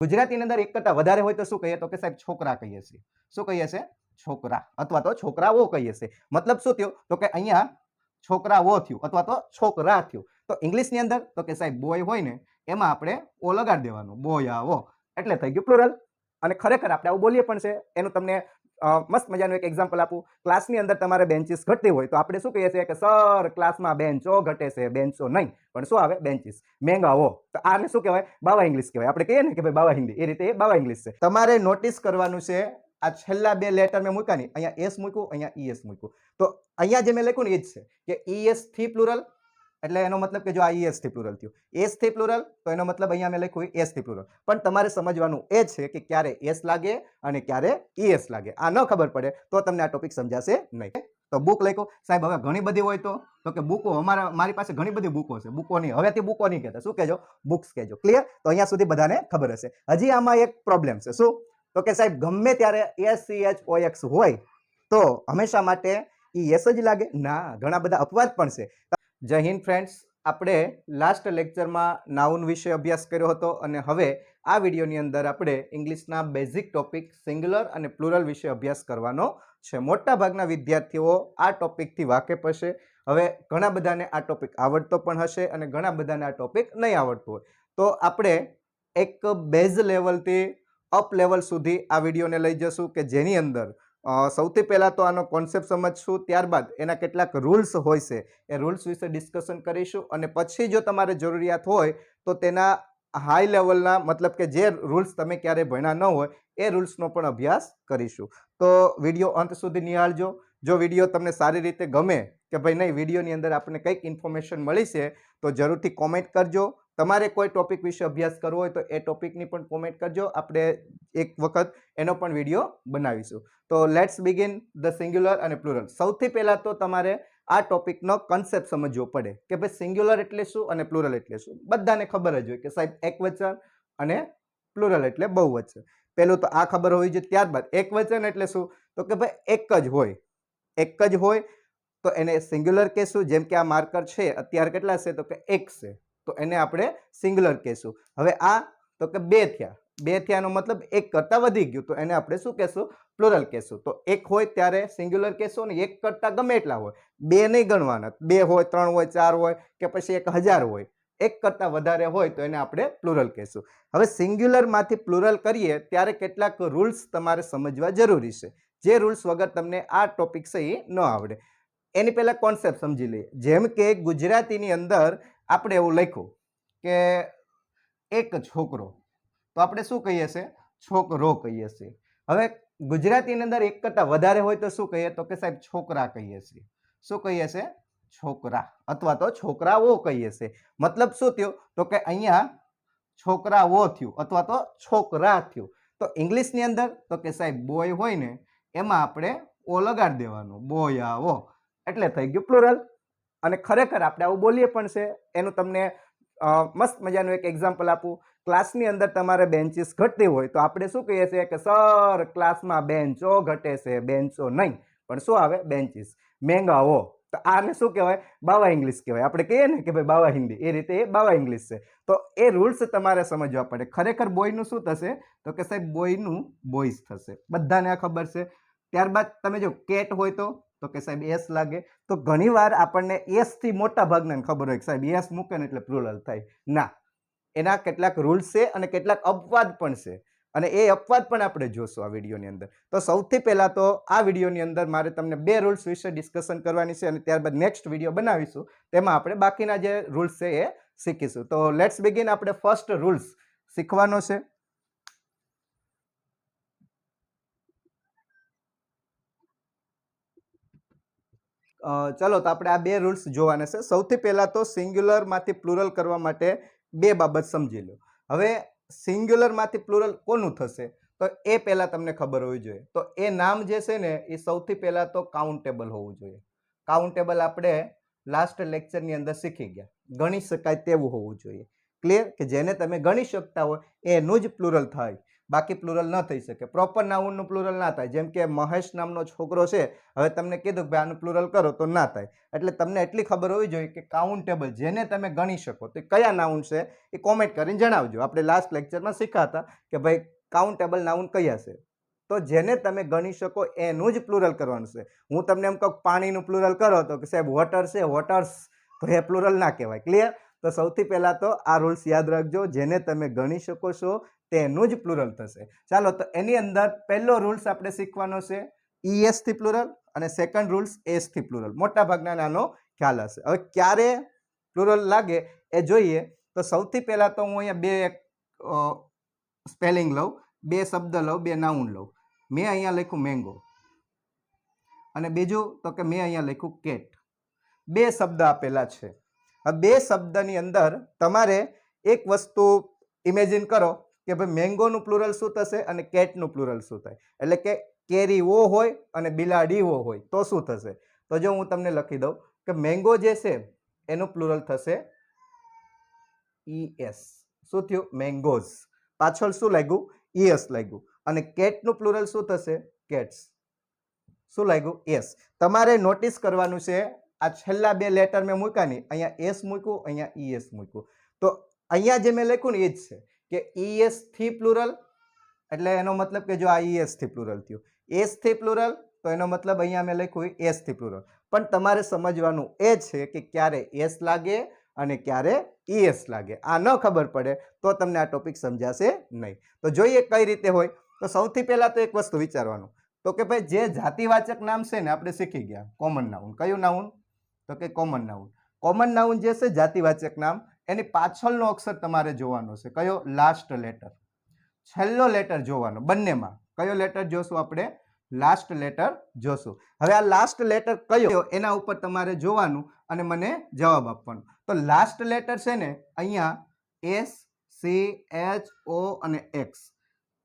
ગુજરાતીની અંદર એક કરતા વધારે હોય તો શું કહીએ તો કે સાહેબ છોકરા કહીએ છીએ. શું કહીએ છીએ? છોકરા અથવા તો છોકરાઓ કહીએ છીએ. મતલબ શું થયું? તો કે અહીંયા છોકરાઓ થયું અથવા તો છોકરા થયું. તો ઇંગ્લિશની અંદર તો કે સાહેબ બોય હોય ને, એમાં આપણે ઓ લગાડી દેવાનું. બોયાઓ એટલે થઈ ગયું પ્લુરલ અને ખરેખર આપણે આવું બોલીએ પણ છે. એનું તમને મસ્ત મજાનું એક એક્ઝામ્પલ આપું. ક્લાસની અંદર તમારે બેન્ચીસ ઘટતી હોય તો આપણે શું કહીએ છીએ કે, સર, ક્લાસમાં બેન્ચો ઘટે છે, બેન્ચો નહીં. પણ શું આવે? બેન્ચીસ. મેંગાવો. તો આને શું કહેવાય? બાવા ઇંગ્લિશ કહેવાય. આપણે કહીએ ને કે, ભાઈ, બાવા હિન્દી. એ રીતે એ બાવા ઇંગ્લિશ છે. તમારે નોટિસ કરવાનું છે, આ છેલ્લા બે લેટર મેં મૂક્યા નહીં અહીંયા એસ મૂક્યું, અહીંયા ઈએસ મૂક્યું. તો અહીંયા જે મેં લખ્યું ને, એ જ છે કે ઈએસથી પ્લુરલ એટલે એનો મતલબ કે જો આ એસથી પ્લુરલ થયું. એસથી પ્લુરલ તો એનો મતલબ અહીંયા મેં લખ્યું એસથી પ્લુરલ પણ તમારે સમજવાનું એ છે કે ક્યારે એસ લાગે અને ક્યારે ઈએસ લાગે. આ ન ખબર પડે તો તમને આ ટોપિક સમજાશે નહીં. તો બુક લખ્યો સાહેબ, હવે ઘણી બધી હોય તો? તો કે બુકો, અમારા, મારી પાસે ઘણી બધી બુકો છે. બુકો નહીં. હવેથી બુકો નહીં કહેતા. શું કહેજો? બુક્સ કહેજો. ક્લિયર તો અહીંયા સુધી બધાને ખબર હશે. હજી આમાં એક પ્રોબ્લેમ છે. શું? તો કે સાહેબ, ગમે ત્યારે S C H O X હોય, તો હંમેશા માટે ઈ એસ જ લાગે. ના, ઘણા બધા અપવાદ પણ છે. જય હિન્દ ફ્રેન્ડ્સ. આપણે લાસ્ટ લેક્ચરમાં નાઉન વિશે અભ્યાસ કર્યો હતો અને હવે આ વિડીયોની અંદર આપણે ઇંગ્લિશના બેઝિક ટોપિક સિંગ્યુલર અને પ્લુરલ વિશે અભ્યાસ કરવાનો છે. મોટા ભાગના વિદ્યાર્થીઓ આ ટોપિકથી વાકેફ હશે. હવે ઘણા બધાને આ ટોપિક આવડતો પણ હશે અને ઘણા બધાને આ ટોપિક નહીં આવડતું હોય. તો આપણે એક બેઝ લેવલથી અપ લેવલ સુધી આ વિડીયોને લઈ જશું કે જેની અંદર સૌથી પહેલાં તો આનો કોન્સેપ્ટ સમજશું, ત્યારબાદ એના કેટલાક રૂલ્સ હોય છે. એ રૂલ્સ વિશે ડિસ્કશન કરીશું અને પછી જો તમારે જરૂરિયાત હોય, તો તેના હાઈ લેવલના મતલબ કે જે રૂલ્સ તમે ક્યારે ભણ્યા ન હોય, એ રૂલ્સનો પણ અભ્યાસ કરીશું. તો વીડિયો અંત સુધી નિહાળજો. જો વીડિયો તમને સારી રીતે ગમે કે ભાઈ નહીં વિડીયોની અંદર આપણને કંઈક ઇન્ફોર્મેશન મળી છે, તો જરૂરથી કોમેન્ટ કરજો. તમારે કોઈ ટોપિક વિશે અભ્યાસ કરવો હોય તો એ ટોપિકની પણ કોમેન્ટ કરજો. આપણે એક વખત એનો પણ વીડિયો બનાવીશું. તો લેટ્સ બિગિન ધ સિંગ્યુલર અને પ્લુરલ સૌથી પહેલાં તો તમારે આ ટોપિકનો કન્સેપ્ટ સમજવો પડે કે ભાઈ સિંગ્યુલર એટલે શું અને પ્લુરલ એટલે શું? બધાને ખબર જ હોય કે સાહેબ એક વચન અને પ્લુરલ એટલે બહુવચન. પહેલું તો આ ખબર હોવી જોઈએ, ત્યારબાદ એક વચન એટલે શું? તો કે ભાઈ એક જ હોય. એક જ હોય તો એને સિંગ્યુલર કહેશું. જેમ કે આ માર્કર છે, અત્યારે કેટલા છે? તો કે એક છે. તો એને આપણે સિંગ્યુલર કહેશું. હવે આ તો કે બે થયા. બે થયાનો મતલબ એક કરતાં વધી ગયું. તો એને આપણે શું કહેશું? પ્લુરલ કહેશું. તો એક હોય ત્યારે સિંગ્યુલર કહેશું ને એક કરતાં ગમે એટલા હોય. બે નહીં ગણવાના. બે હોય, ત્રણ હોય, ચાર હોય કે પછી એક હજાર હોય. એક કરતાં વધારે હોય તો એને આપણે પ્લુરલ કહેશું. હવે સિંગ્યુલરમાંથી પ્લુરલ કરીએ ત્યારે કેટલાક રૂલ્સ તમારે સમજવા જરૂરી છે. જે રૂલ્સ વગર તમને આ ટોપિક છે એ ન આવડે. એની પહેલાં કોન્સેપ્ટ સમજી લઈએ. જેમ કે ગુજરાતીની અંદર આપણે એવું લખ્યું કે એક છોકરો. તો આપણે શું કહીએ છીએ? છોકરો કહીએ છીએ. હવે ગુજરાતીની અંદર એક કરતાં વધારે હોય તો શું કહીએ? તો કે સાહેબ છોકરા કહીએ છીએ. શું કહીએ છીએ? છોકરા. અથવા તો છોકરાઓ કહીએ છીએ. મતલબ શું થયું? તો કે અહીંયા છોકરાઓ થયું અથવા તો છોકરા થયું. તો ઇંગ્લિશની અંદર તો કે સાહેબ બોય હોય ને, એમાં આપણે ઓ લગાડી દેવાનું. બોયાઓ એટલે થઈ ગયું પ્લુરલ. અને ખરેખર આપણે આવું બોલીએ પણ છે, એનું તમને મસ્ત મજાનું એક એક્ઝામ્પલ આપું. ક્લાસની અંદર તમારે બેન્ચીસ ઘટતી હોય તો આપણે શું કહીએ છીએ કે, સર, ક્લાસમાં બેન્ચો ઘટે છે, બેન્ચો નહીં. પણ શું આવે? બેન્ચીસ. મેંગાવો તો આને શું કહેવાય? બાવા ઇંગ્લિશ કહેવાય. આપણે કહીએ ને કે, ભાઈ, બાવા હિન્દી. એ રીતે એ બાવા ઇંગ્લિશ છે. તો એ રૂલ્સ તમારે સમજવા પડે. ખરેખર બોયનું શું થશે? તો કે સાહેબ બોયનું બોયઝ થશે. બધાને આ ખબર છે. ત્યારબાદ તમે જો કેટ હોય તો? તો કે સાહેબ એસ લાગે. તો ઘણીવાર આપણને એસથી મોટા ભાગને ખબર હોય કે સાહેબ એસ મૂકે ને એટલે પ્લુરલ થાય. ના. એના કેટલાક રૂલ્સ છે અને કેટલાક અપવાદ પણ છે. અને એ અપવાદ પણ આપણે જોશું આ વિડીયોની અંદર. તો સૌથી પહેલાં તો આ વિડીયોની અંદર મારે તમને બે રૂલ્સ વિશે ડિસ્કશન કરવાની છે અને ત્યારબાદ નેક્સ્ટ વીડિયો બનાવીશું. તેમાં આપણે બાકીના જે રૂલ્સ છે એ શીખીશું. તો લેટ્સ બિગિન આપણે ફર્સ્ટ રૂલ્સ શીખવાનો છે. ચલો તો આપણે આ બે રૂલ્સ જોવાના છે. સૌથી પહેલાં તો સિંગ્યુલરમાંથી પ્લુરલ કરવા માટે બે બાબત સમજી લો. હવે સિંગ્યુલરમાંથી પ્લુરલ કોનું થશે? તો એ પહેલાં તમને ખબર હોવી જોઈએ. તો એ નામ જે છે ને, એ સૌથી પહેલાં તો કાઉન્ટેબલ હોવું જોઈએ. કાઉન્ટેબલ આપણે લાસ્ટ લેક્ચરની અંદર શીખી ગયા. ગણી શકાય તેવું હોવું જોઈએ. ક્લિયર કે જેને તમે ગણી શકતા હોય, એનું જ પ્લુરલ થાય. બાકી પ્લુરલ ન થઈ શકે. પ્રોપર નાઉનનું પ્લુરલ ના થાય. જેમ કે મહેશ નામનો છોકરો છે, હવે તમને કીધું કે આનું પ્લુરલ કરો તો ના થાય. એટલે તમને એટલી ખબર હોવી જોઈએ કે કાઉન્ટેબલ જેને તમે ગણી શકો. તો કયા નાઉન છે એ કોમેન્ટ કરીને જણાવજો. આપણે લાસ્ટ લેક્ચરમાં શીખાતા કે ભાઈ કાઉન્ટેબલ નાઉન કયા છે. તો જેને તમે ગણી શકો એનું જ પ્લુરલ કરવાનું છે. હું તમને એમ કહું પાણીનું પ્લુરલ કરો તો કે સાહેબ વોટર છે વોટર્સ તો એ પ્લુરલ ના કહેવાય. ક્લિયર તો સૌથી પહેલાં તો આ રૂલ્સ યાદ રાખજો, જેને તમે ગણી શકો છો તેનું જ પ્લુરલ થશે. ચાલો, તો એની અંદર પહેલો રૂલ્સ આપણે શીખવાનો છે ઈએસથી થી પ્લુરલ અને સેકન્ડ રૂલ્સ એસથી પ્લુરલ. મોટા ભાગના નાનો ખ્યાલ હશે. હવે ક્યારે પ્લુરલ લાગે એ જોઈએ. તો સૌથી પહેલાં તો હું અહીંયા બે સ્પેલિંગ લઉં, બે શબ્દ લઉં, બે નાઉન લઉં. મેં અહીંયા લખ્યું મેંગો. અને બીજું તો કે મેં અહીંયા લખ્યું કેટ. બે શબ્દ આપેલા છે. આ બે શબ્દની અંદર તમારે એક વસ્તુ ઇમેજિન કરો કે ભાઈ મેંગોનું પ્લુરલ શું થશે અને કેટનું પ્લુરલ શું થાય. એટલે કે કેરીઓ હોય અને બિલાડીઓ હોય, તો શું થશે? તો જો હું તમને લખી દઉં કે મેંગો જે છે, એનું પ્લુરલ થશે ઈએસ શું થયું? મેંગોઝ પાછળ શું લાગ્યું? ઈએસ લાગ્યું. અને કેટનું પ્લુરલ શું થશે? કેટ્સ શું લાગ્યું? એસ તમારે નોટિસ કરવાનું છે આ છેલ્લા બે લેટર મેં મૂક્યા નહીં, અહીંયા એસ મૂક્યું, અહીંયા ઈએસ મૂક્યું. તો અહીંયા જે મેં લખ્યું ને એ જ છે કે ઈએસથી પ્લુરલ એટલે એનો મતલબ કે જો આ ઈએસથી પ્લુરલ થયું. એસથી પ્લુરલ તો એનો મતલબ અહીંયા મેં લખ્યું એસથી પ્લુરલ પણ તમારે સમજવાનું એ છે કે ક્યારે એસ લાગે અને ક્યારે ઈએસ લાગે. આ ન ખબર પડે તો તમને આ ટોપિક સમજાશે નહીં. તો જોઈએ કઈ રીતે હોય. તો સૌથી પહેલાં તો એક વસ્તુ વિચારવાનું. તો કે ભાઈ જે જાતિવાચક નામ છે ને આપણે શીખી ગયા. કોમન નાઉન કયું નાઉન તો કે કોમન નાઉન કોમન નાઉન જે છે જાતિવાચક નામ, એની પાછળનો અક્ષર તમારે જોવાનો છે. કયો? લાસ્ટ લેટર છેલ્લો લેટર જોવાનો. બંનેમાં. કયો લેટર જોશું આપણે? લાસ્ટ લેટર જોશું. હવે આ લાસ્ટ લેટર કયો? એના ઉપર તમારે જોવાનું અને મને જવાબ આપવાનો. તો લાસ્ટ લેટર છે ને, અહીંયા એસ સી એચ ઓ અને એક્સ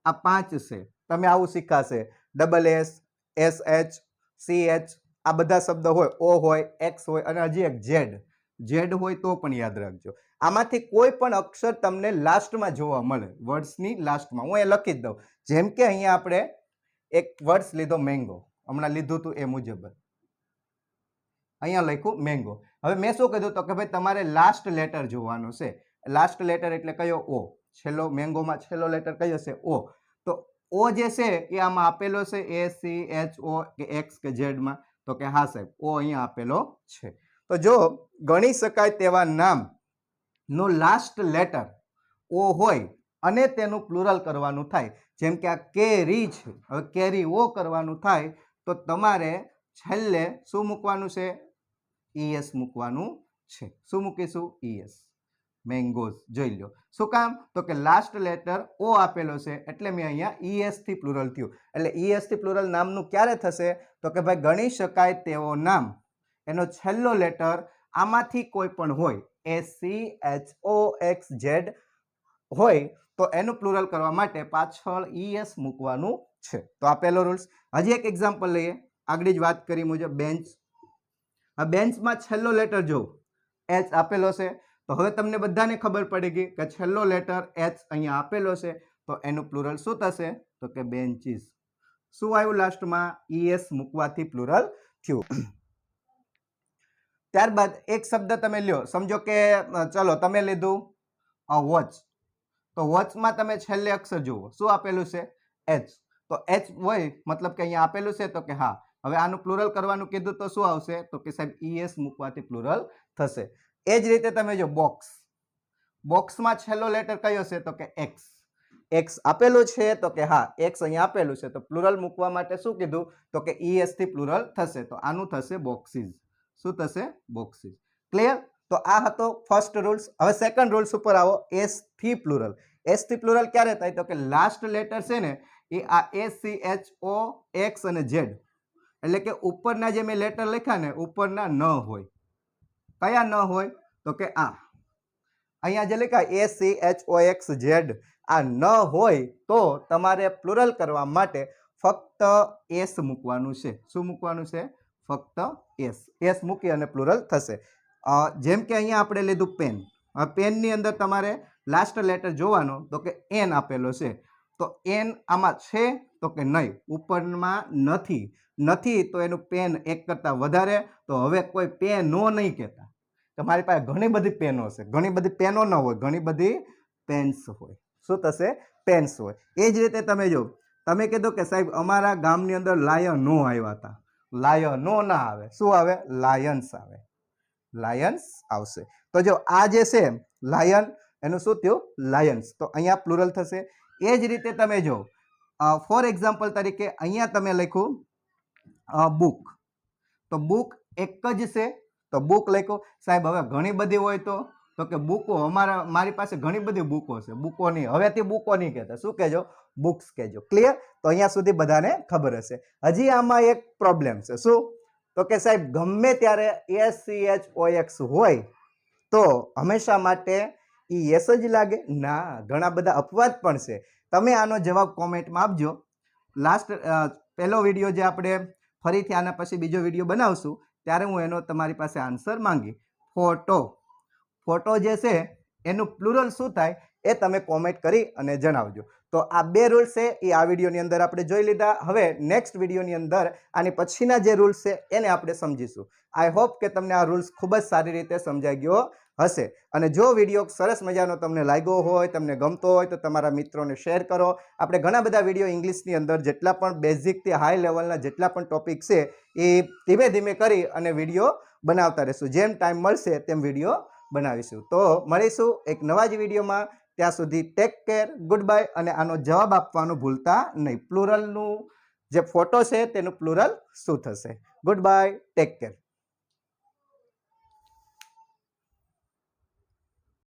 આ પાંચ છે. તમે આવું શીખાશે. Double S S H C H આ બધા શબ્દ હોય, ઓ હોય, એક્સ હોય અને હજી એક ઝેડ. ઝેડ હોય તો પણ યાદ રાખજો. આમાંથી કોઈ પણ અક્ષર તમને લાસ્ટમાં જોવા મળે. વર્ડ્સની લાસ્ટમાં. હું એ લખી જ દઉં. જેમ કે અહીંયા આપણે એક વર્ડ્સ લીધો, મેંગો. હમણાં લીધું હતું એ મુજબ. અહીંયા લખ્યું, મેંગો. હવે મેં શું કીધું તો કે ભાઈ તમારે લાસ્ટ લેટર જોવાનું છે. લાસ્ટ લેટર એટલે કયો? ઓ. છેલ્લો મેંગોમાં છેલ્લો લેટર કયો છે? ઓ. તો ઓ જે છે એ આમાં આપેલો છે, એ, સી, એચ, ઓ કે એક્સ કે ઝેડમાં. તો કે હા સાહેબ, ઓ અહીંયા આપેલો છે. તો જો ગણી શકાય તેવા નામ નો લાસ્ટ લેટર ઓ હોય અને તેનું પ્લુરલ કરવાનું થાય. જેમ કે આ કેરી છે, હવે કેરી ઓ કરવાનું થાય તો તમારે છેલ્લે શું મૂકવાનું છે? ઈએસ મૂકવાનું છે. શું મૂકીશું? ES mangoes. જોઈ લો. શું કામ? તો કે લાસ્ટ લેટર ઓ આપેલો છે. એટલે મેં અહીંયા ઈએસથી પ્લુરલ થયું. એટલે ઈએસથી પ્લુરલ નામનું ક્યારે થશે? તો કે ભાઈ ગણી શકાય તેવો નામ. એનો છેલ્લો લેટર આમાંથી કોઈ પણ હોય એ C H O X Z હોય, તો એનું પ્લુરલ કરવા માટે પાછળ ઈએસ મૂકવાનું છે. તો આ પહેલો રૂલ્સ હજી એક એક્ઝામ્પલ લઈએ. આગળ જ વાત કરી મુજબ બેન્ચ આ બેન્ચમાં છેલ્લો લેટર જોઉં એચ આપેલો છે. તો હવે તમને બધાને ખબર પડી ગઈ કે છેલ્લો લેટર એચ અહીંયા આપેલો છે. તો એનું પ્લુરલ શું થશે? તો કે બેન્ચીસ શું આવ્યું લાસ્ટમાં ઈએસ મૂકવાથી પ્લુરલ થયું. ત્યારબાદ એક શબ્દ તમે લ્યો. સમજો કે ચલો, તમે લીધું? વોચ તો વોચમાં તમે છેલ્લે અક્ષર જુઓ. શું આપેલું છે? એચ તો એચ હોય, મતલબ કે અહીંયા આપેલું છે તો કે હા. હવે આનું પ્લુરલ કરવાનું કીધું તો શું આવશે? તો કે સાહેબ ઈએસ મૂકવાથી પ્લુરલ થશે. એ જ રીતે તમે જો બોક્સ બોક્સમાં છેલ્લો લેટર કયો છે? તો કે એક્સ એક્સ આપેલું છે તો કે હા એક્સ અહીંયા આપેલું છે. તો પ્લુરલ મૂકવા માટે શું કીધું? તો કે ઈએસથી પ્લુરલ થશે. તો આનું થશે બોક્સિસ શું થશે? બોક્સીસ ક્લિયર તો આ હતો ફર્સ્ટ રૂલ્સ હવે સેકન્ડ રૂલ્સ ઉપર આવો. એસથી પ્લુરલ એસથી પ્લુરલ ક્યારે થાય? તો કે લાસ્ટ લેટર છે ને, એ આ S C H O X અને ઝેડ એટલે કે ઉપરના જે મેં લેટર લખ્યા ને, ઉપરના ન હોય. કયા ન હોય તો કે આ. અહીંયા જે લખાય એ C H O X Z આ ન હોય તો તમારે પ્લુરલ કરવા માટે ફક્ત એસ મૂકવાનું છે. શું મૂકવાનું છે? ફક્ત એસ એસ મૂકી અને પ્લુરલ થશે. જેમ કે અહીંયા આપણે લીધું પેન પેનની અંદર તમારે લાસ્ટ લેટર જોવાનો તો કે એન આપેલો છે. તો એન આમાં છે તો કે નહીં? ઉપરમાં નથી. નથી તો એનું પેન એક કરતાં વધારે. તો હવે કોઈ પેનો નહીં કહેતા. તમારી પાસે ઘણી બધી પેનો છે. ઘણી બધી પેનો ન હોય, ઘણી બધી પેન્સ હોય. શું થશે? પેન્સ હોય. એ જ રીતે તમે જો, તમે કીધું કે સાહેબ, અમારા ગામની અંદર લાયનો આવ્યા હતા. લાયનો ના આવે. શું આવે? લાયન્સ આવે. લાયન્સ આવશે. તો જો, આ જે છે લાયન એનું શું થયું? લાયન્સ તો અહીંયા પ્લુરલ થશે. એ જ રીતે તમે જો ફોર એક્ઝામ્પલ તરીકે અહીંયા તમે લખ્યું બુક તો બુક એક જ છે. તો બુક લખ્યો. સાહેબ, હવે ઘણી બધી હોય તો? તો કે બુકો, અમારા, મારી પાસે ઘણી બધી બુકો છે. બુકો નહીં. હવેથી બુકો નહીં કહેતા. શું કહેજો? બુક્સ કહેજો. ક્લિયર તો અહીંયા સુધી બધાને ખબર હશે. હજી આમાં એક પ્રોબ્લેમ છે. શું? તો કે સાહેબ, ગમે ત્યારે S C H O X હોય, તો હંમેશા માટે એ યસ જ લાગે. ના, ઘણા બધા અપવાદ પણ છે. તમે આનો જવાબ કોમેન્ટમાં આપજો. લાસ્ટ પહેલો વીડિયો જે આપણે ફરીથી આના પછી બીજો વીડિયો બનાવશું ત્યારે હું એનો તમારી પાસે આન્સર માંગી. ફોટો ફોટો જે છે, એનું પ્લુરલ શું થાય એ તમે કોમેન્ટ કરી અને જણાવજો. તો આ બે રૂલ્સ છે, એ આ વિડીયોની અંદર આપણે જોઈ લીધા. હવે નેક્સ્ટ વિડીયોની અંદર આની પછીના જે રૂલ્સ છે, એને આપણે સમજીશું. આઈ હોપ કે તમને આ રૂલ્સ ખૂબ જ સારી રીતે સમજાઈ ગયો. હશે. અને જો વીડિયો સરસ મજાનો તમને લાગ્યો હોય, તમને ગમતો હોય, તો તમારા મિત્રોને શેર કરો. આપણે ઘણા બધા વીડિયો ઇંગ્લિશની અંદર જેટલા પણ બેઝિકથી હાઈ લેવલના જેટલા પણ ટોપિક છે, એ ધીમે ધીમે કરી અને વીડિયો બનાવતા રહીશું. જેમ ટાઈમ મળશે, તેમ વીડિયો બનાવીશું. તો મળીશું એક નવા જ વિડીયોમાં ત્યાં સુધી ટેક કેર ગુડ બાય અને આનો જવાબ આપવાનું ભૂલતા નહીં. પ્લુરલનું જે ફોટો છે, તેનું પ્લુરલ શું થશે? Good bye take care